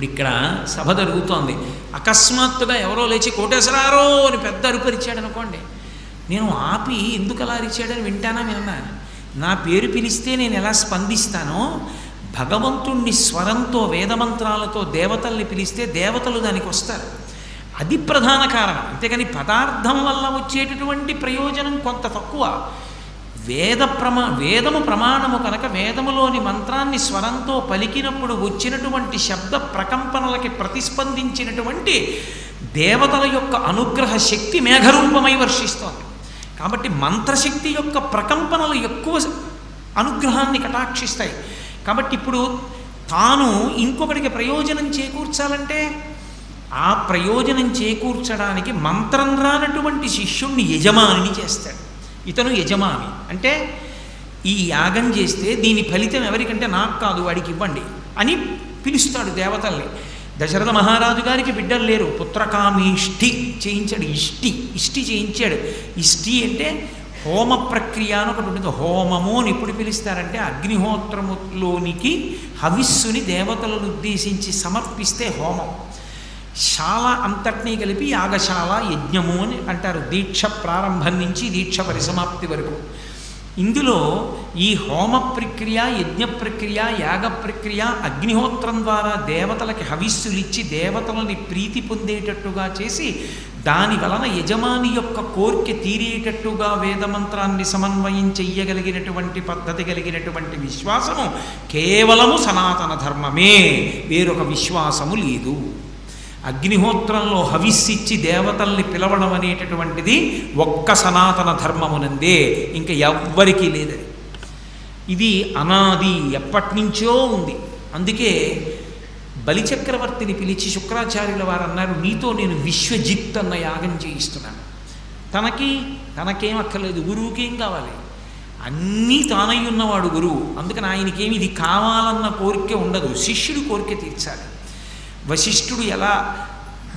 ఇప్పుడు ఇక్కడ సభ జరుగుతోంది. అకస్మాత్తుగా ఎవరో లేచి కోటేశ్వరారో అని పెద్ద అరుపరిచాడు అనుకోండి. నేను ఆపి ఎందుకు అలా అరిచాడని వింటానా విన్నా? నా పేరు పిలిస్తే నేను ఎలా స్పందిస్తానో? భగవంతుణ్ణి స్వరంతో వేదమంత్రాలతో దేవతల్ని పిలిస్తే దేవతలు దానికి వస్తారు. అది ప్రధాన కారణం. అంతేకాని పదార్థం వల్ల వచ్చేటటువంటి ప్రయోజనం కొంత తక్కువ. వేద ప్రమా వేదము ప్రమాణము కనుక వేదములోని మంత్రాన్ని స్వరంతో పలికినప్పుడు వచ్చినటువంటి శబ్ద ప్రకంపనలకి ప్రతిస్పందించినటువంటి దేవతల యొక్క అనుగ్రహ శక్తి మేఘరూపమై వర్షిస్తోంది. కాబట్టి మంత్రశక్తి యొక్క ప్రకంపనలు ఎక్కువ అనుగ్రహాన్ని కటాక్షిస్తాయి. కాబట్టి ఇప్పుడు తాను ఇంకొకటికి ప్రయోజనం చేకూర్చాలంటే ఆ ప్రయోజనం చేకూర్చడానికి మంత్రం రానటువంటి శిష్యుణ్ణి యజమానిని చేస్తాడు. ఇతను యజమాని. అంటే ఈ యాగం చేస్తే దీని ఫలితం ఎవరికంటే నాకు కాదు వాడికి ఇవ్వండి అని పిలుస్తాడు దేవతల్ని. దశరథ మహారాజు గారికి బిడ్డలు లేరు. పుత్రకామీష్టి చేయించాడు ఇష్టి ఇష్టి చేయించాడు. ఇష్టి అంటే హోమ ప్రక్రియ అని ఒకటి ఉంటుంది. హోమము అని ఎప్పుడు పిలుస్తారంటే అగ్నిహోత్రములోనికి హవిస్సుని దేవతలను ఉద్దేశించి సమర్పిస్తే హోమం. శాల అంతటినీ కలిపి యాగశాల యజ్ఞము అని అంటారు. దీక్ష ప్రారంభం నుంచి దీక్ష పరిసమాప్తి వరకు. ఇందులో ఈ హోమ ప్రక్రియ యజ్ఞ ప్రక్రియ యాగ ప్రక్రియ అగ్నిహోత్రం ద్వారా దేవతలకి హవిస్సులిచ్చి దేవతలని ప్రీతి పొందేటట్టుగా చేసి దాని వలన యజమాని యొక్క కోరిక తీరేటట్టుగా వేదమంత్రాన్ని సమన్వయం చెయ్యగలిగినటువంటి పద్ధతి కలిగినటువంటి విశ్వాసము కేవలము సనాతన ధర్మమే. వేరొక విశ్వాసము లేదు. అగ్నిహోత్రంలో హవిస్సిచ్చి దేవతల్ని పిలవడం అనేటటువంటిది ఒక్క సనాతన ధర్మమునందే. ఇంకా ఎవ్వరికీ లేదని ఇది అనాది ఎప్పటి నుంచో ఉంది. అందుకే బలిచక్రవర్తిని పిలిచి శుక్రాచార్యుల వారు అన్నారు నీతో నేను విశ్వజిత్ అన్న యాగం చేయిస్తున్నాను. తనకి తనకేం అక్కర్లేదు గురువుకేం కావాలి? అన్నీ తానై ఉన్నవాడు గురువు. అందుకని ఆయనకేమి ఇది కావాలన్న కోరిక ఉండదు. శిష్యుడు కోరిక తీర్చాలి. వశిష్ఠుడు ఎలా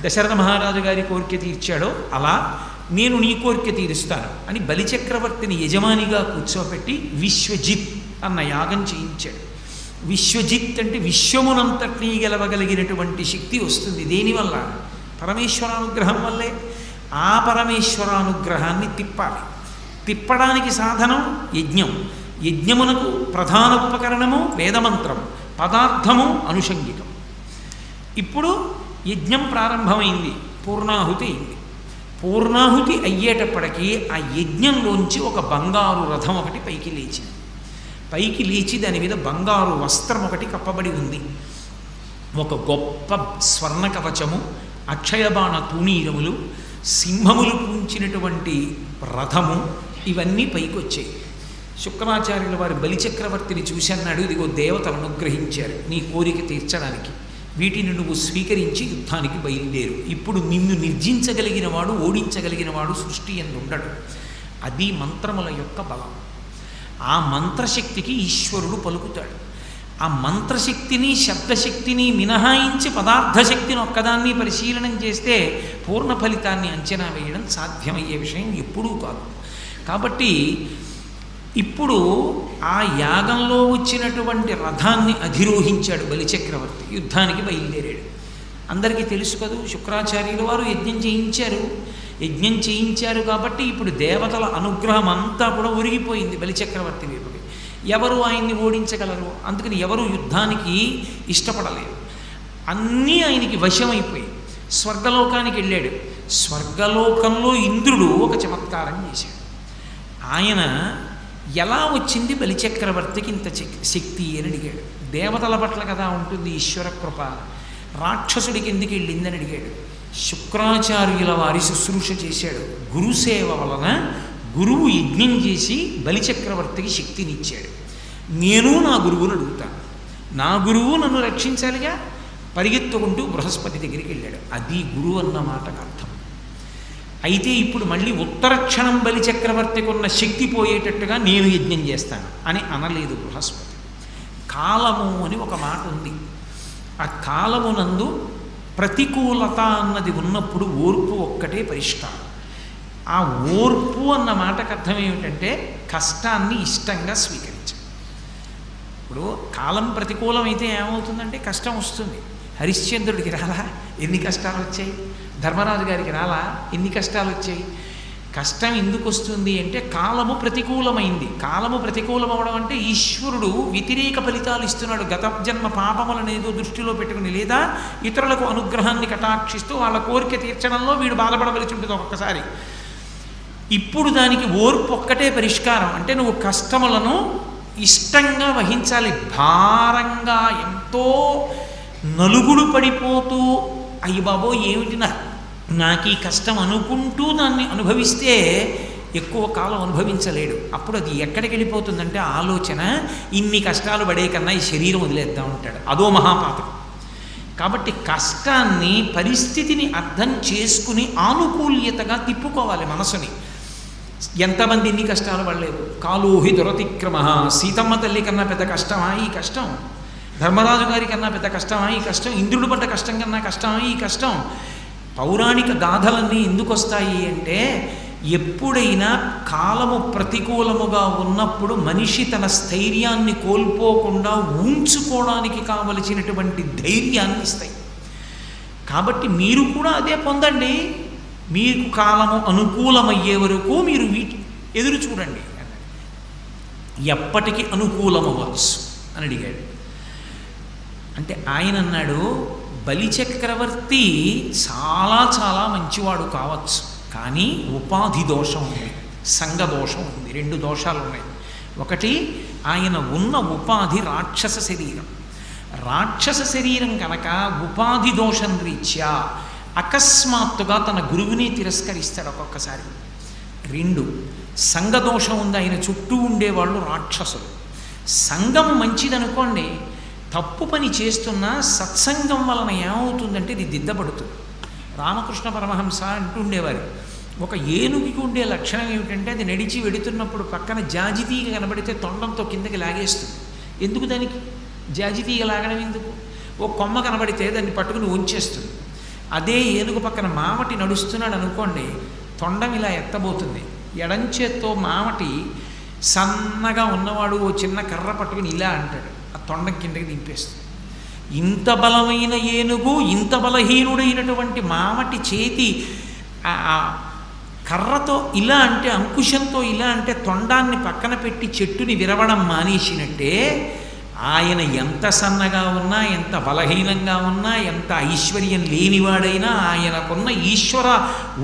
దశరథ మహారాజు గారి కోరిక తీర్చాడో అలా నేను నీ కోరిక తీరుస్తాను అని బలిచక్రవర్తిని యజమానిగా కూర్చోబెట్టి విశ్వజిత్ అన్న యాగం చేయించాడు. విశ్వజిత్ అంటే విశ్వమునంతటినీ గెలవగలిగినటువంటి శక్తి వస్తుంది. దేనివల్ల? పరమేశ్వరానుగ్రహం వల్లే. ఆ పరమేశ్వరానుగ్రహాన్ని తిప్పాలి. తిప్పడానికి సాధనం యజ్ఞం. యజ్ఞమునకు ప్రధాన ఉపకరణము వేదమంత్రం. పదార్థము అనుషంగికం. ఇప్పుడు యజ్ఞం ప్రారంభమైంది. పూర్ణాహుతి అయింది. పూర్ణాహుతి అయ్యేటప్పటికీ ఆ యజ్ఞంలోంచి ఒక బంగారు రథం ఒకటి పైకి లేచింది. పైకి లేచి దాని మీద బంగారు వస్త్రం ఒకటి కప్పబడి ఉంది. ఒక గొప్ప స్వర్ణ కవచము అక్షయబాణ తూణీరములు సింహములు పూంచినటువంటి రథము ఇవన్నీ పైకి వచ్చాయి శుక్రాచార్యుల వారి బలిచక్రవర్తిని చూసి అన్నాడు ఇదిగో దేవతలు అనుగ్రహించారు నీ కోరిక తీర్చడానికి. వీటిని నువ్వు స్వీకరించి యుద్ధానికి బయలుదేరు. ఇప్పుడు నిన్ను నిర్జించగలిగిన వాడు ఓడించగలిగిన వాడు సృష్టి అని ఉండడు. అది మంత్రముల యొక్క బలం. ఆ మంత్రశక్తికి ఈశ్వరుడు పలుకుతాడు. ఆ మంత్రశక్తిని శబ్దశక్తిని మినహాయించి పదార్థశక్తిని ఒక్కదాన్ని పరిశీలనం చేస్తే పూర్ణ ఫలితాన్ని అంచనా వేయడం సాధ్యమయ్యే విషయం ఎప్పుడూ కాదు. కాబట్టి ఇప్పుడు ఆ యాగంలో వచ్చినటువంటి రథాన్ని అధిరోహించాడు బలిచక్రవర్తి. యుద్ధానికి బయలుదేరాడు. అందరికీ తెలుసు కదూ శుక్రాచార్యుల వారు యజ్ఞం చేయించారు. యజ్ఞం చేయించారు కాబట్టి ఇప్పుడు దేవతల అనుగ్రహం అంతా కూడా ఒరిగిపోయింది బలిచక్రవర్తి వైపుకి ఎవరు ఆయన్ని ఓడించగలరు? అందుకని ఎవరు యుద్ధానికి ఇష్టపడలేరు అన్నీ ఆయనకి వశమైపోయి స్వర్గలోకానికి వెళ్ళాడు. స్వర్గలోకంలో ఇంద్రుడు ఒక చమత్కారం చేశాడు. ఆయన ఎలా వచ్చింది బలిచక్రవర్తికి ఇంత శక్- శక్తి అని అడిగాడు. దేవతల పట్ల కదా ఉంటుంది ఈశ్వర కృప. రాక్షసుడికి ఎందుకు వెళ్ళిందని అడిగాడు. శుక్రాచార్యుల వారి శుశ్రూష చేశాడు. గురుసేవ వలన గురువు యజ్ఞం చేసి బలిచక్రవర్తికి శక్తినిచ్చాడు. నేను నా గురువును అడుగుతాను నా గురువు నన్ను రక్షించాలిగా? పరిగెత్తుకుంటూ బృహస్పతి దగ్గరికి వెళ్ళాడు. అది గురువు అన్న మాటకు అర్థం. అయితే ఇప్పుడు మళ్ళీ ఉత్తరక్షణం బలి చక్రవర్తికి ఉన్న శక్తి పోయేటట్టుగా నేను యజ్ఞం చేస్తాను అని అనలేదు బృహస్పతి. కాలము అని ఒక మాట ఉంది. ఆ కాలమునందు ప్రతికూలత అన్నది ఉన్నప్పుడు ఓర్పు ఒక్కటే పరిష్కారం. ఆ ఓర్పు అన్న మాటకు అర్థం ఏమిటంటే కష్టాన్ని ఇష్టంగా స్వీకరించడం. ఇప్పుడు కాలం ప్రతికూలమైతే ఏమవుతుందంటే కష్టం వస్తుంది. హరిశ్చంద్రుడికి రాలా? ఎన్ని కష్టాలు వచ్చాయి? ధర్మరాజు గారికి రాలా? ఎన్ని కష్టాలు వచ్చాయి? కష్టం ఎందుకు వస్తుంది అంటే కాలము ప్రతికూలమైంది. కాలము ప్రతికూలమవడం అంటే ఈశ్వరుడు వ్యతిరేక ఫలితాలు ఇస్తున్నాడు. గత జన్మ పాపములను ఏదో దృష్టిలో పెట్టుకుని లేదా ఇతరులకు అనుగ్రహాన్ని కటాక్షిస్తూ వాళ్ళ కోరిక తీర్చడంలో వీడు బాధపడవలసి ఉంటుంది ఒక్కసారి ఇప్పుడు దానికి ఓర్పు ఒక్కటే పరిష్కారం. అంటే నువ్వు కష్టములను ఇష్టంగా వహించాలి. భారంగా ఎంతో నలుగుడు పడిపోతూ అయ్యి బాబో ఏమిటి నా నాకు ఈ కష్టం అనుకుంటూ దాన్ని అనుభవిస్తే ఎక్కువ కాలం అనుభవించలేడు. అప్పుడు అది ఎక్కడికి వెళ్ళిపోతుందంటే ఆలోచన ఇన్ని కష్టాలు పడే కన్నా ఈ శరీరం వదిలేద్దాం ఉంటాడు అదో మహాపాతకం కాబట్టి కష్టాన్ని పరిస్థితిని అర్థం చేసుకుని ఆనుకూల్యతగా తిప్పుకోవాలి మనసుని. ఎంతమంది ఇన్ని కష్టాలు పడలేదు? కాలోహి దురతిక్రమ. సీతమ్మ తల్లి కన్నా పెద్ద కష్టమా ఈ కష్టం? ధర్మరాజు గారి కన్నా పెద్ద కష్టమా ఈ కష్టం? ఇంద్రుడు పడ్డ కష్టం కన్నా కష్టమా ఈ కష్టం? పౌరాణిక గాథలన్నీ ఎందుకు వస్తాయి అంటే ఎప్పుడైనా కాలము ప్రతికూలముగా ఉన్నప్పుడు మనిషి తన స్థైర్యాన్ని కోల్పోకుండా ఉంచుకోవడానికి కావలసినటువంటి ధైర్యాన్ని ఇస్తాయి. కాబట్టి మీరు కూడా అదే పొందండి. మీకు కాలము అనుకూలమయ్యే వరకు మీరు వీటి ఎదురు చూడండి. ఎప్పటికీ అనుకూలమవ్వచ్చు అని అడిగాడు. అంటే ఆయన అన్నాడు బలిచక్రవర్తి చాలా చాలా మంచివాడు కావచ్చు. కానీ ఉపాధి దోషం ఉంది సంఘ దోషం ఉంది రెండు దోషాలు ఉన్నాయి. ఒకటి ఆయన ఉన్న ఉపాధి రాక్షస శరీరం. రాక్షస శరీరం కనుక ఉపాధి దోషం రీత్యా అకస్మాత్తుగా తన గురువుని తిరస్కరిస్తాడు ఒక్కొక్కసారి. రెండు సంఘ దోషం ఉంది ఆయన చుట్టూ ఉండేవాళ్ళు రాక్షసులు. సంఘం మంచిదనుకోండి తప్పు పని చేస్తున్నా సత్సంగం వలన ఏమవుతుందంటే ఇది దిద్దపడుతుంది రామకృష్ణ పరమహంస అంటుండేవారు ఒక ఏనుగుకి ఉండే లక్షణం ఏమిటంటే అది నడిచి వెడుతున్నప్పుడు పక్కన జాజితీగ కనబడితే తొండంతో కిందకి లాగేస్తుంది. ఎందుకు దానికి? జాజితీగ లాగడం ఎందుకు? ఓ కొమ్మ కనబడితే దాన్ని పట్టుకుని ఉంచేస్తుంది. అదే ఏనుగు పక్కన మామటి నడుస్తున్నాడు అనుకోండి తొండం ఇలా ఎత్తబోతుంది. ఎడంచేత్తో మామటి సన్నగా ఉన్నవాడు ఓ చిన్న కర్ర పట్టుకుని ఇలా అంటాడు. ఆ తొండం కిందకి దింపేస్తుంది. ఇంత బలమైన ఏనుగు ఇంత బలహీనుడైనటువంటి మామటి చేతి ఆ కర్రతో ఇలా అంటే అంకుశంతో ఇలా అంటే తొండాన్ని పక్కన పెట్టి చెట్టుని విరవడం మానేసినట్టే ఆయన ఎంత సన్నగా ఉన్నా ఎంత బలహీనంగా ఉన్నా ఎంత ఐశ్వర్యం లేనివాడైనా ఆయనకున్న ఈశ్వర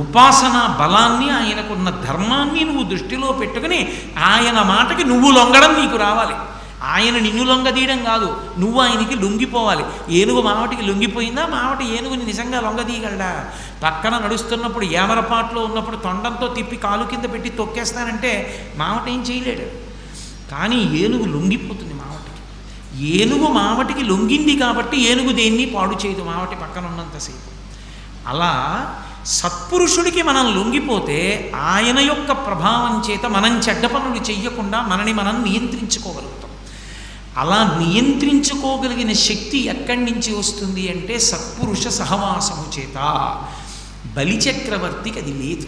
ఉపాసన బలాన్ని ఆయనకున్న ధర్మాన్ని నువ్వు దృష్టిలో పెట్టుకుని ఆయన మాటకి నువ్వు లొంగడం నీకు రావాలి. ఆయన నిన్ను లొంగదీయడం కాదు నువ్వు ఆయనకి లొంగిపోవాలి. ఏనుగు మావటికి లొంగిపోయిందా? మావటి ఏనుగుని నిజంగా లొంగదీయగలడా పక్కన నడుస్తున్నప్పుడు ఏమరపాట్లో ఉన్నప్పుడు తొండంతో తిప్పి కాలు కింద పెట్టి తొక్కేస్తానంటే మావట ఏం చేయలేడు. కానీ ఏనుగు లొంగిపోతుంది మావటికి. ఏనుగు మావటికి లొంగింది కాబట్టి ఏనుగు దేన్ని పాడు చేయదు మావటి పక్కన ఉన్నంతసేపు అలా సత్పురుషుడికి మనం లొంగిపోతే ఆయన యొక్క ప్రభావం చేత మనం చెడ్డ పనులు చెయ్యకుండా మనని మనం నియంత్రించుకోగలుగుతాం. అలా నియంత్రించుకోగలిగిన శక్తి ఎక్కడి నుంచి వస్తుంది అంటే సత్పురుష సహవాసము చేత. బలిచక్రవర్తికి అది లేదు.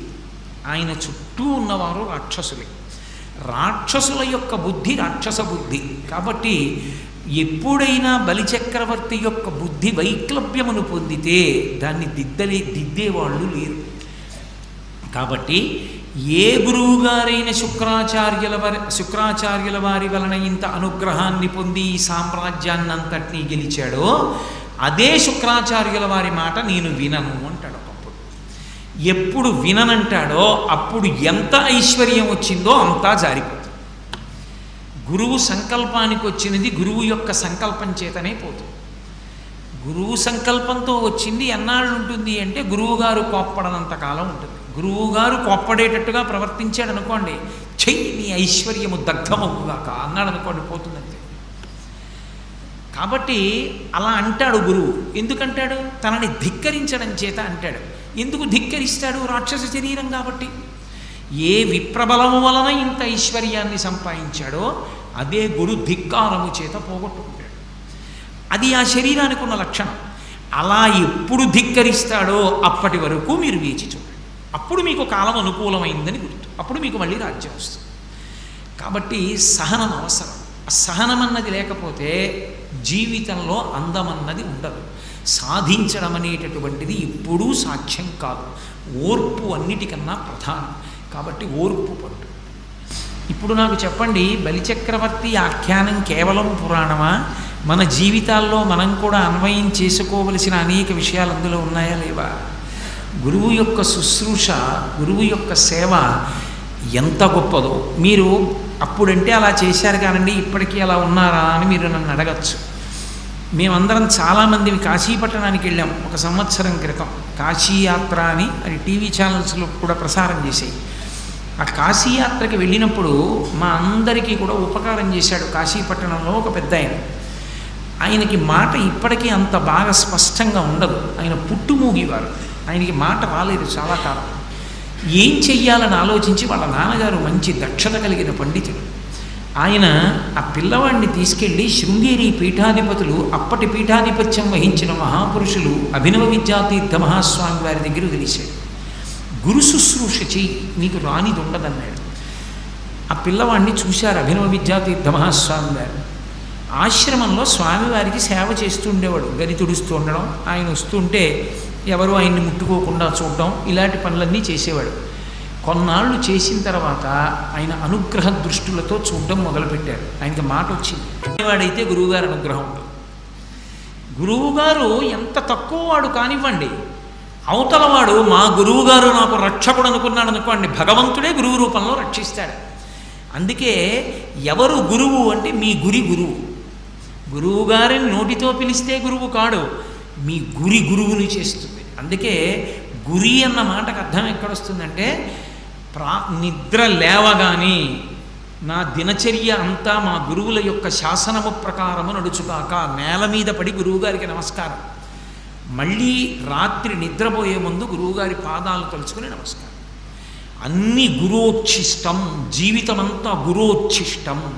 ఆయన చుట్టూ ఉన్నవారు రాక్షసులే. రాక్షసుల యొక్క బుద్ధి రాక్షస బుద్ధి. కాబట్టి ఎప్పుడైనా బలిచక్రవర్తి యొక్క బుద్ధి వైక్లభ్యమును పొందితే దాన్ని దిద్దలే దిద్దేవాళ్ళు లేరు. కాబట్టి ఏ గురువుగారైన శుక్రాచార్యుల వారి శుక్రాచార్యుల వారి వలన ఇంత అనుగ్రహాన్ని పొంది ఈ సామ్రాజ్యాన్నంతటినీ గెలిచాడో అదే శుక్రాచార్యుల వారి మాట నేను వినను అంటాడు ఒకప్పుడు. ఎప్పుడు విననంటాడో అప్పుడు ఎంత ఐశ్వర్యం వచ్చిందో అంతా జారిపోతుంది. గురువు సంకల్పానికి వచ్చినది గురువు యొక్క సంకల్పం చేతనే పోతుంది. గురువు సంకల్పంతో వచ్చింది ఎన్నాళ్ళు ఉంటుంది అంటే గురువుగారు కోప్పడనంత కాలం ఉంటుంది. గురువుగారు కొప్పడేటట్టుగా ప్రవర్తించాడు అనుకోండి చెయ్యి నీ ఐశ్వర్యము దగ్ధమవుగాక అన్నాడు అనుకోండి పోతుందంతే. కాబట్టి అలా అంటాడు గురువు. ఎందుకంటాడు? తనని ధిక్కరించడం చేత అంటాడు. ఎందుకు ధిక్కరిస్తాడు రాక్షస శరీరం కాబట్టి? ఏ విప్రబలము వలన ఇంత ఐశ్వర్యాన్ని సంపాదించాడో అదే గురు ధిక్కారము చేత పోగొట్టుకుంటాడు. అది ఆ శరీరానికి ఉన్న లక్షణం. అలా ఎప్పుడు ధిక్కరిస్తాడో అప్పటి వరకు మీరు వేచి చూడండి. అప్పుడు మీకు కాలం అనుకూలమైందని గుర్తు. అప్పుడు మీకు మళ్ళీ రాజ్యం వస్తుంది. కాబట్టి సహనం అవసరం. ఆ సహనం అన్నది లేకపోతే జీవితంలో అందమన్నది ఉండదు. సాధించడం అనేటటువంటిది ఎప్పుడూ సాధ్యం కాదు. ఓర్పు అన్నిటికన్నా ప్రధానం. కాబట్టి ఓర్పు పట్టు. ఇప్పుడు నాకు చెప్పండి బలిచక్రవర్తి ఆఖ్యానం కేవలం పురాణమా? మన జీవితాల్లో మనం కూడా అన్వయం చేసుకోవలసిన అనేక విషయాలు అందులో ఉన్నాయా లేవా? గురువు యొక్క శుశ్రూష గురువు యొక్క సేవ ఎంత గొప్పదో. మీరు అప్పుడంటే అలా చేశారు కానండి ఇప్పటికీ అలా ఉన్నారా అని మీరు నన్ను అడగచ్చు. మేమందరం చాలామంది కాశీపట్టణానికి వెళ్ళాం ఒక సంవత్సరం క్రితం. కాశీయాత్ర అని అది టీవీ ఛానల్స్లో కూడా ప్రసారం చేసాయి. ఆ కాశీయాత్రకి వెళ్ళినప్పుడు మా అందరికీ కూడా ఉపకారం చేశాడు కాశీపట్టణంలో ఒక పెద్ద ఆయన. ఆయనకి మాట ఇప్పటికీ అంత బాగా స్పష్టంగా ఉండదు. ఆయన పుట్టుమూగివారు. ఆయనకి మాట రాలేదు చాలా కాలం. ఏం చెయ్యాలని ఆలోచించి వాళ్ళ నాన్నగారు మంచి దక్షత కలిగిన పండితుడు. ఆయన ఆ పిల్లవాడిని తీసుకెళ్ళి శృంగేరి పీఠాధిపతులు అప్పటి పీఠాధిపత్యం వహించిన మహాపురుషులు అభినవ విద్యాతీర్థ మహాస్వామి వారి దగ్గర వదిలేశాడు గురు శుశ్రూష చెయ్యి నీకు రానిది ఉండదన్నాడు ఆ పిల్లవాడిని చూశారు అభినవ విద్యాతీర్థ మహాస్వామి గారు ఆశ్రమంలో స్వామివారికి సేవ చేస్తూ ఉండేవాడు. గది తుడుస్తూ ఉండడం ఆయన వస్తుంటే ఎవరు ఆయన్ని ముట్టుకోకుండా చూడడం ఇలాంటి పనులన్నీ చేసేవాడు. కొన్నాళ్ళు చేసిన తర్వాత ఆయన అనుగ్రహ దృష్టులతో చూడడం మొదలుపెట్టారు. ఆయనకి మాట వచ్చింది. వాడైతే గురువుగారు అనుగ్రహం ఉండదు గురువుగారు ఎంత తక్కువ వాడు కానివ్వండి అవతలవాడు మా గురువుగారు నాకు రక్షకుడు అనుకున్నాడు అనుకోండి భగవంతుడే గురువు రూపంలో రక్షిస్తాడు. అందుకే ఎవరు గురువు అంటే మీ గురి గురువు. గురువుగారిని నోటితో పిలిస్తే గురువు కాడు. మీ గురి గురువుని చేస్తుంది. అందుకే గురి అన్న మాటకు అర్థం ఎక్కడొస్తుందంటే ప్రా నిద్ర లేవగాని నా దినచర్య అంతా మా గురువుల యొక్క శాసనము ప్రకారము నడుచుగాక నేల మీద పడి గురువుగారికి నమస్కారం. మళ్ళీ రాత్రి నిద్రపోయే ముందు గురువుగారి పాదాలు తలుచుకుని నమస్కారం. అన్ని గురోచ్ఛిష్టం జీవితమంతా గురోచ్ఛిష్టం.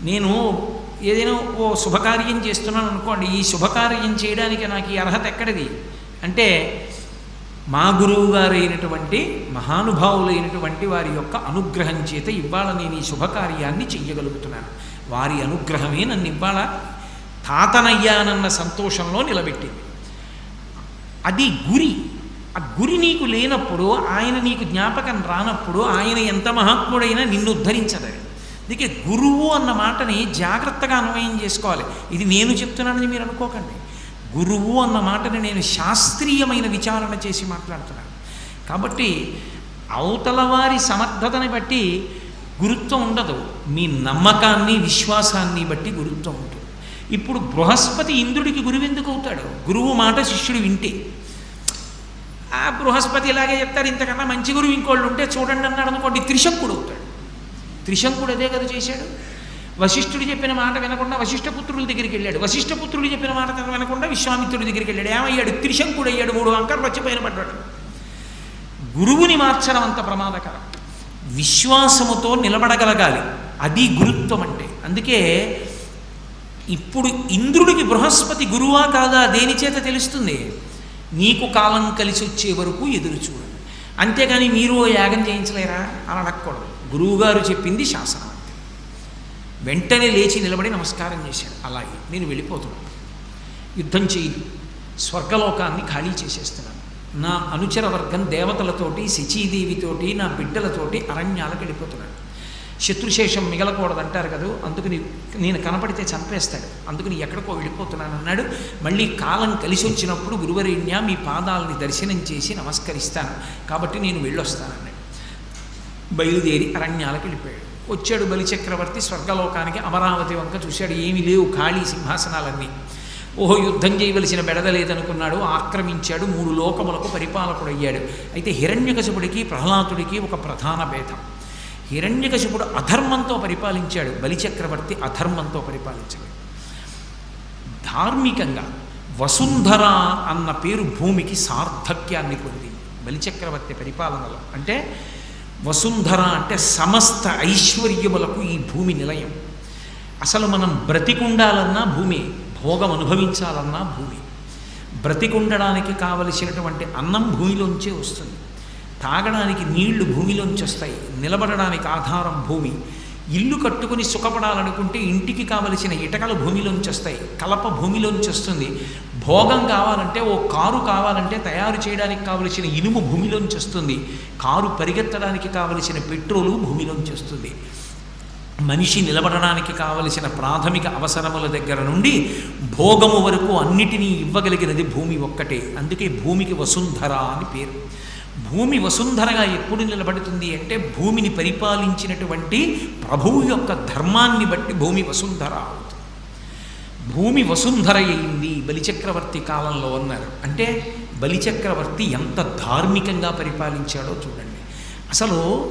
నేను ఏదైనా ఓ శుభకార్యం చేస్తున్నాను అనుకోండి ఈ శుభకార్యం చేయడానికి నాకు ఈ అర్హత ఎక్కడిది? అంటే మా గురువు గారైనటువంటి మహానుభావులైనటువంటి వారి యొక్క అనుగ్రహం చేత ఇవాళ నేను ఈ శుభకార్యాన్ని చెయ్యగలుగుతున్నాను. వారి అనుగ్రహమే నన్ను ఇవాళ తాతనయ్యానన్న సంతోషంలో నిలబెట్టింది. అది గురి. ఆ గురి నీకు లేనప్పుడు ఆయన నీకు జ్ఞాపకం రానప్పుడు ఆయన ఎంత మహాత్ముడైనా నిన్ను ఉద్ధరించదని అందుకే గురువు అన్న మాటని జాగ్రత్తగా అన్వయం చేసుకోవాలి. ఇది నేను చెప్తున్నానని మీరు అనుకోకండి. గురువు అన్న మాటని నేను శాస్త్రీయమైన విచారణ చేసి మాట్లాడుతున్నాను. కాబట్టి అవతల వారి సమర్థతని బట్టి గురుత్వం ఉండదు. మీ నమ్మకాన్ని విశ్వాసాన్ని బట్టి గురుత్వం ఉంటుంది. ఇప్పుడు బృహస్పతి ఇంద్రుడికి గురువెందుకు అవుతాడు? గురువు మాట శిష్యుడు వింటే. ఆ బృహస్పతి ఇలాగే చెప్తారు ఇంతకన్నా మంచి గురువు ఇంకోళ్ళు ఉంటే చూడండి అన్నాడు అనుకోండి త్రిశంకుడు అవుతాడు. త్రిశంకుడు అదే కదా చేశాడు. వశిష్ఠుడు చెప్పిన మాట వినకుండా వశిష్ఠపుత్రుల దగ్గరికి వెళ్ళాడు. వశిష్ఠపుత్రుడు చెప్పిన మాట వినకుండా విశ్వామిత్రుడి దగ్గరికి వెళ్ళాడు. ఏమయ్యాడు? త్రిశంకుడు అయ్యాడు. మూడు అంకర్ వచ్చి పైన పడ్డాడు. గురువుని మార్చడం అంత ప్రమాదకరం. విశ్వాసముతో నిలబడగలగాలి. అది గురుత్వం అంటే. అందుకే ఇప్పుడు ఇంద్రుడికి బృహస్పతి గురువా కాదా? దేని చేత తెలుస్తుంది? నీకు కాలం కలిసి వచ్చే వరకు ఎదురు చూడండి అంతేగాని మీరు ఓ యాగం చేయించలేరా? అని అడగకూడదు. గురువుగారు చెప్పింది శాసనం. అంతే వెంటనే లేచి నిలబడి నమస్కారం చేశాడు అలాగే నేను వెళ్ళిపోతున్నాను. యుద్ధం చేయను స్వర్గలోకాన్ని ఖాళీ చేసేస్తున్నాను. నా అనుచర వర్గం దేవతలతోటి శచీదేవితోటి నా బిడ్డలతోటి అరణ్యాలకు వెళ్ళిపోతున్నాడు శత్రుశేషం మిగలకూడదంటారు కదా? అందుకని నేను కనపడితే చంపేస్తాడు. అందుకని ఎక్కడికో వెళ్ళిపోతున్నాను అన్నాడు. మళ్ళీ కాలం కలిసి వచ్చినప్పుడు గురువరేణ్య మీ పాదాలని దర్శనం చేసి నమస్కరిస్తాను. కాబట్టి నేను వెళ్ళొస్తాను. బయలుదేరి అరణ్యాలకు వెళ్ళిపోయాడు. వచ్చాడు బలిచక్రవర్తి స్వర్గలోకానికి అమరావతి వంక చూశాడు. ఏమీ లేవు ఖాళీ సింహాసనాలన్నీ. ఓహో యుద్ధం చేయవలసిన బెడద లేదనుకున్నాడు. ఆక్రమించాడు. మూడు లోకములకు పరిపాలకుడు అయ్యాడు అయితే హిరణ్యకశపుడికి ప్రహ్లాదుడికి ఒక ప్రధాన భేదం. హిరణ్యకశిపుడు అధర్మంతో పరిపాలించాడు. బలిచక్రవర్తి అధర్మంతో పరిపాలించాడు. ధార్మికంగా వసుంధర అన్న పేరు భూమికి సార్థక్యాన్ని పొందింది బలిచక్రవర్తి పరిపాలనలో. అంటే వసుంధర అంటే సమస్త ఐశ్వర్యములకు ఈ భూమి నిలయం. అసలు మనం బ్రతికుండాలన్నా భూమి భోగం అనుభవించాలన్నా భూమి. బ్రతికుండడానికి కావలసినటువంటి అన్నం భూమిలోంచే వస్తుంది. తాగడానికి నీళ్ళు భూమిలోంచి వస్తాయి నిలబడడానికి ఆధారం భూమి. ఇల్లు కట్టుకుని సుఖపడాలనుకుంటే ఇంటికి కావలసిన ఇటకలు భూమిలోంచి వస్తాయి కలప భూమిలోంచి వస్తుంది భోగం కావాలంటే ఓ కారు కావాలంటే తయారు చేయడానికి కావలసిన ఇనుము భూమిలోంచి వస్తుంది. కారు పరిగెత్తడానికి కావలసిన పెట్రోలు భూమిలోంచి వస్తుంది. మనిషి నిలబడడానికి కావలసిన ప్రాథమిక అవసరముల దగ్గర నుండి భోగము వరకు అన్నిటినీ ఇవ్వగలిగినది భూమి ఒక్కటే. అందుకే భూమికి వసుంధర అని పేరు. భూమి వసుంధరగా ఎప్పుడు నిలబడుతుంది అంటే భూమిని పరిపాలించినటువంటి ప్రభువు యొక్క ధర్మాన్ని బట్టి భూమి వసుంధర అవుతుంది. భూమి వసుంధర అయింది బలిచక్రవర్తి కాలంలో అన్నారు. అంటే బలిచక్రవర్తి ఎంత ధార్మికంగా పరిపాలించాడో చూడండి. అసలు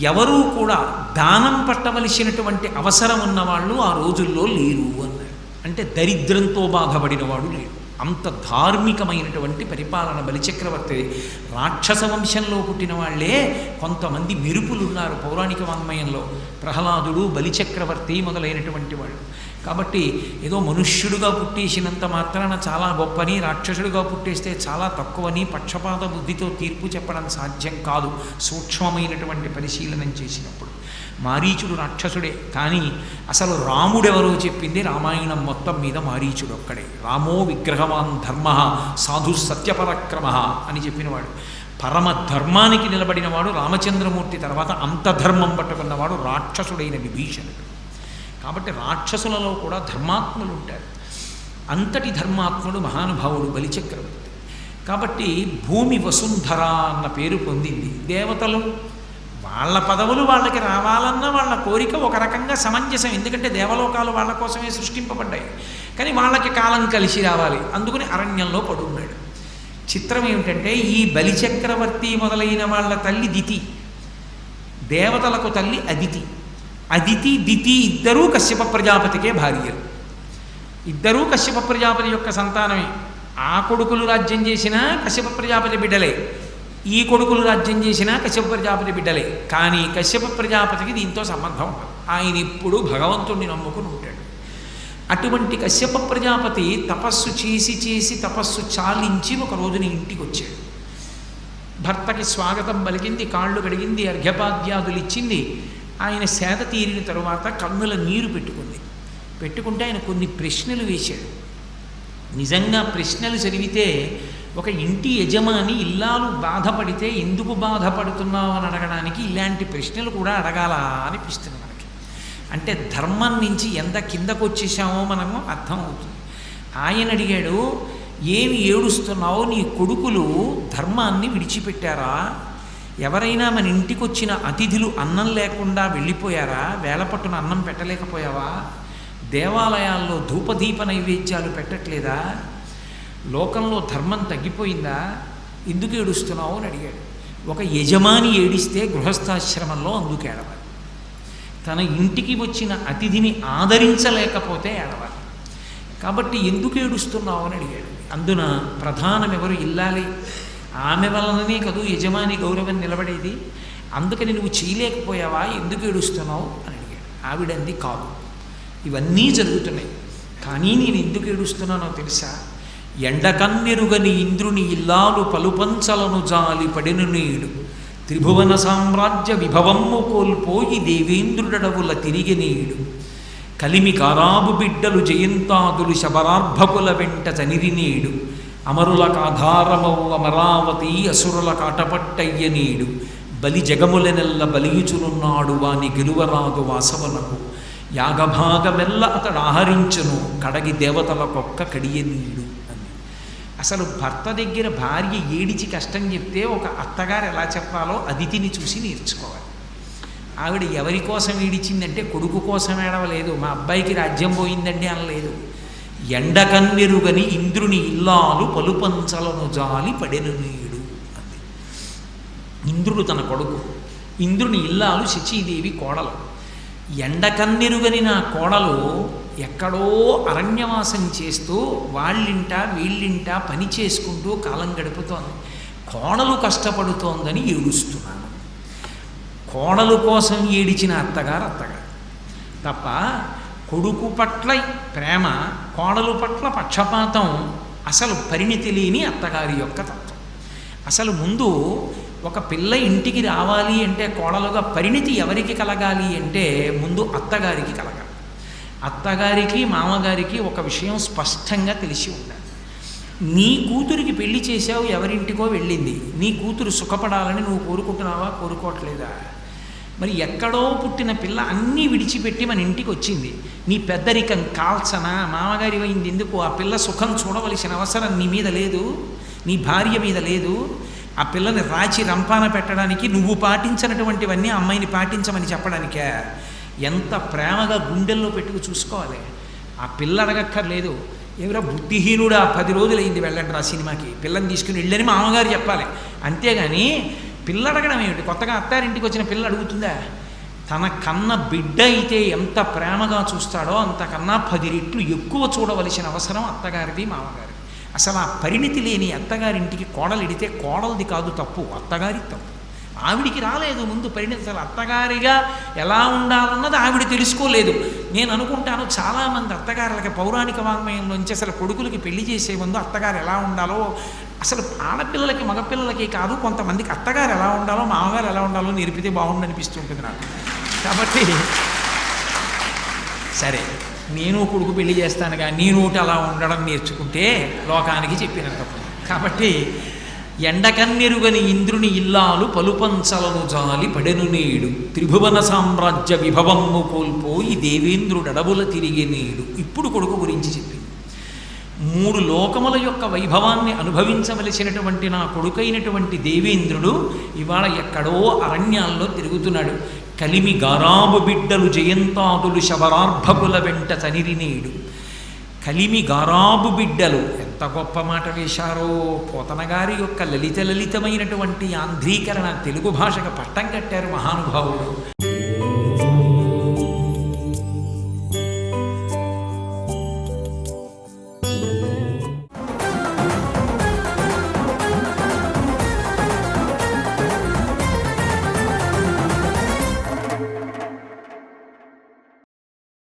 ఎవరూ కూడా దానం పట్టవలసినటువంటి అవసరం ఉన్నవాళ్ళు ఆ రోజుల్లో లేరు అన్నారు. అంటే దరిద్రంతో బాధపడిన వాడు లేడు. అంత ధార్మికమైనటువంటి పరిపాలన బలిచక్రవర్తి రాక్షస వంశంలో పుట్టిన వాళ్ళే కొంతమంది మెరుపులు ఉన్నారు పౌరాణిక వాంగ్మయంలో. ప్రహ్లాదుడు బలిచక్రవర్తి మొదలైనటువంటి వాళ్ళు. కాబట్టి ఏదో మనుష్యుడుగా పుట్టేసినంత మాత్రాన చాలా గొప్పని రాక్షసుడిగా పుట్టేస్తే చాలా తక్కువని పక్షపాత బుద్ధితో తీర్పు చెప్పడం సాధ్యం కాదు. సూక్ష్మమైనటువంటి పరిశీలనం చేసినప్పుడు. మారీచుడు రాక్షసుడే. కానీ అసలు రాముడెవరో చెప్పింది రామాయణం మొత్తం మీద మారీచుడు ఒక్కడే. రామో విగ్రహవాన్ ధర్మ సాధు సత్యపరక్రమ అని చెప్పినవాడు. పరమ ధర్మానికి నిలబడినవాడు రామచంద్రమూర్తి తర్వాత అంతధర్మం పట్టుకున్నవాడు రాక్షసుడైన విభీషణుడు. కాబట్టి రాక్షసులలో కూడా ధర్మాత్ములు ఉంటారు అంతటి ధర్మాత్ముడు మహానుభావుడు బలిచక్రవర్తి. కాబట్టి భూమి వసుంధర అన్న పేరు పొందింది దేవతలు. వాళ్ళ పదవులు వాళ్ళకి రావాలన్న వాళ్ళ కోరిక ఒక రకంగా సమంజసం. ఎందుకంటే దేవలోకాలు వాళ్ళ కోసమే సృష్టింపబడ్డాయి. కానీ వాళ్ళకి కాలం కలిసి రావాలి. అందుకని అరణ్యంలో పడున్నాడు. చిత్రం ఏమిటంటే ఈ బలిచక్రవర్తి మొదలైన వాళ్ళ తల్లి దితి దేవతలకు తల్లి అదితి. అదితి దితి ఇద్దరూ కశ్యప ప్రజాపతికే భార్యలు. ఇద్దరూ కశ్యప ప్రజాపతి యొక్క సంతానమే. ఆ కొడుకులు రాజ్యం చేసినా కశ్యప ప్రజాపతి బిడ్డలే. ఈ కొడుకులు రాజ్యం చేసినా కశ్యప ప్రజాపతి బిడ్డలే. కానీ కశ్యప ప్రజాపతికి దీంతో సంబంధం ఆయన ఇప్పుడు భగవంతుణ్ణి నమ్ముకుని ఉంటాడు. అటువంటి కశ్యప ప్రజాపతి తపస్సు చేసి చేసి తపస్సు చాలించి ఒక రోజున ఇంటికి వచ్చాడు. భర్తకి స్వాగతం పలికింది కాళ్ళు కడిగింది అర్ఘ్యపాద్యాదులు ఇచ్చింది. ఆయన సేద తీరిన తరువాత కన్నుల నీరు పెట్టుకుంది. పెట్టుకుంటే ఆయన కొన్ని ప్రశ్నలు వేశాడు. నిజంగా ప్రశ్నలు చదివితే ఒక ఇంటి యజమాని ఇల్లాలు బాధపడితే ఎందుకు బాధపడుతున్నావు అని అడగడానికి ఇలాంటి ప్రశ్నలు కూడా అడగాలా అనిపిస్తుంది మనకి. అంటే ధర్మం నుంచి ఎంత కిందకు వచ్చేసామో మనము అర్థమవుతుంది. ఆయన అడిగాడు ఏమి ఏడుస్తున్నావు? నీ కొడుకులు ధర్మాన్ని విడిచిపెట్టారా? ఎవరైనా మన ఇంటికి వచ్చిన అతిథులు అన్నం లేకుండా వెళ్ళిపోయారా? వేలపట్టున అన్నం పెట్టలేకపోయావా? దేవాలయాల్లో ధూపదీప నైవేద్యాలు పెట్టట్లేదా? లోకంలో ధర్మం తగ్గిపోయిందా? ఎందుకు ఏడుస్తున్నావు అని అడిగాడు. ఒక యజమాని ఏడిస్తే గృహస్థాశ్రమంలో అందుకు ఏడవాలి. తన ఇంటికి వచ్చిన అతిథిని ఆదరించలేకపోతే ఏడవాలి. కాబట్టి ఎందుకు ఏడుస్తున్నావు అని అడిగాడు. అందున ప్రధానం ఎవరు ఇల్లాలి? ఆమె వలననే కదూ యజమాని గౌరవం నిలబడేది? అందుకని నువ్వు చేయలేకపోయావా? ఎందుకు ఏడుస్తున్నావు అని అడిగాడు. ఆవిడంది కాదు. ఇవన్నీ జరుగుతున్నాయి. కానీ నేను ఎందుకు ఏడుస్తున్నానో తెలుసా? ఎండకన్నెరుగని ఇంద్రుని ఇల్లాలు పలుపంచలను జాలి పడిన నీడు. త్రిభువన సామ్రాజ్య విభవమ్ము కోల్పోయి దేవేంద్రుడడవుల తిరిగి నీడు. కలిమి కారాబు బిడ్డలు జయంతాదులు శబరార్భకుల వెంట చనిరినీడు అమరుల కాధారమౌ అమరావతి అసురుల కాటపట్టయ్య నీడు. బలి జగములనెల్ల బలియుచునున్నాడు వాని గెలువరాదు వాసవనకు. యాగభాగమెల్ల అతడు ఆహరించును కడగి దేవతలకొక్క కడియ నీడు. అసలు భర్త దగ్గర భార్య ఏడిచి కష్టం చెప్తే ఒక అత్తగారు ఎలా చెప్పాలో అదితిని చూసి నేర్చుకోవాలి. ఆవిడ ఎవరి కోసం ఏడిచిందంటే కొడుకు కోసం ఏడవలేదు మా అబ్బాయికి రాజ్యం పోయిందండి అనలేదు. ఎండకన్నెరుగని ఇంద్రుని ఇల్లాలు పలుపంచలను జాలి పడెను నీడు అంది. ఇంద్రుడు తన కొడుకు ఇంద్రుని ఇల్లాలు శచీదేవి కోడలు. ఎండకన్నెరుగని నా కోడలు ఎక్కడో అరణ్యవాసం చేస్తూ వాళ్ళింట వీళ్ళింట పని చేసుకుంటూ కాలం గడుపుతోంది. కోణలు కష్టపడుతోందని ఏడుస్తున్నాను. కోణలు కోసం ఏడిచిన అత్తగారు అత్తగారు. తప్ప కొడుకు పట్ల ప్రేమ కోణలు పట్ల పక్షపాతం అసలు పరిణితి లేని అత్తగారి యొక్క తత్వం. అసలు ముందు ఒక పిల్ల ఇంటికి రావాలి అంటే కోడలుగా పరిణితి ఎవరికి కలగాలి అంటే ముందు అత్తగారికి కలగాలి. అత్తగారికి మామగారికి ఒక విషయం స్పష్టంగా తెలిసి ఉండాలి. నీ కూతురికి పెళ్ళి చేశావు ఎవరింటికో వెళ్ళింది. నీ కూతురు సుఖపడాలని నువ్వు కోరుకుంటున్నావా కోరుకోవట్లేదా? మరి ఎక్కడో పుట్టిన పిల్ల అన్నీ విడిచిపెట్టి మన ఇంటికి వచ్చింది. నీ పెద్దరికం కాల్చనా? మామగారి అయింది ఎందుకు? ఆ పిల్ల సుఖం చూడవలసిన అవసరం నీ మీద లేదు నీ భార్య మీద లేదు. ఆ పిల్లని రాచి రంపాన పెట్టడానికి నువ్వు పాటించినటువంటివన్నీ అమ్మాయిని పాటించమని చెప్పడానికే? ఎంత ప్రేమగా గుండెల్లో పెట్టుకు చూసుకోవాలి. ఆ పిల్ల అడగక్కర్లేదు. ఎవరో బుద్ధిహీనుడా పది రోజులైంది వెళ్ళండి ఆ సినిమాకి. పిల్లని తీసుకుని వెళ్ళని మామగారు చెప్పాలి. అంతేగాని పిల్ల అడగడం ఏమిటి? కొత్తగా అత్తారింటికి వచ్చిన పిల్ల అడుగుతుందా? తన కన్న బిడ్డ అయితే ఎంత ప్రేమగా చూస్తాడో అంతకన్నా పది రెట్లు ఎక్కువ చూడవలసిన అవసరం అత్తగారిది మామగారి అసలు ఆ పరిణితి లేని అత్తగారింటికి కోడలిడితే కోడలది కాదు తప్పు అత్తగారి తప్పు. ఆవిడికి రాలేదు. ముందు పరిణితి అసలు అత్తగారిగా ఎలా ఉండాలన్నది ఆవిడ తెలుసుకోలేదు. నేను అనుకుంటాను చాలామంది అత్తగారులకి పౌరాణిక వాంగ్మయంలోంచి అసలు కొడుకులకి పెళ్ళి చేసే ముందు అత్తగారు ఎలా ఉండాలో అసలు ఆడపిల్లలకి మగపిల్లలకి కాదు కొంతమందికి అత్తగారు ఎలా ఉండాలో మామగారు ఎలా ఉండాలో నేర్పితే బాగుండు అనిపిస్తుంటుంది నాకు. కాబట్టి సరే నేను కొడుకు పెళ్ళి చేస్తానుగా నీ నోటి అలా ఉండడం నేర్చుకుంటే లోకానికి చెప్పినంత కాబట్టి ఎండకన్నెరుగని ఇంద్రుని ఇల్లాలు పలుపంచలను జాలి పడెను నేడు. త్రిభువన సామ్రాజ్య విభవమ్ము కోల్పోయి దేవేంద్రుడడబుల తిరిగి నేడు. ఇప్పుడు కొడుకు గురించి చెప్పింది మూడు లోకముల యొక్క వైభవాన్ని అనుభవించవలసినటువంటి నా కొడుకైనటువంటి దేవేంద్రుడు ఇవాళ ఎక్కడో అరణ్యాల్లో తిరుగుతున్నాడు. కలిమి గారాబు బిడ్డలు జయంతాదులు శవరార్భకుల వెంట చనిరినేడు కలిమి గారాబు బిడ్డలు ఎంత గొప్ప మాట వేశారో పోతన గారి యొక్క లలిత లలితమైనటువంటి ఆంధ్రీకరణ తెలుగు భాషకు పట్టం కట్టారు మహానుభావుడు.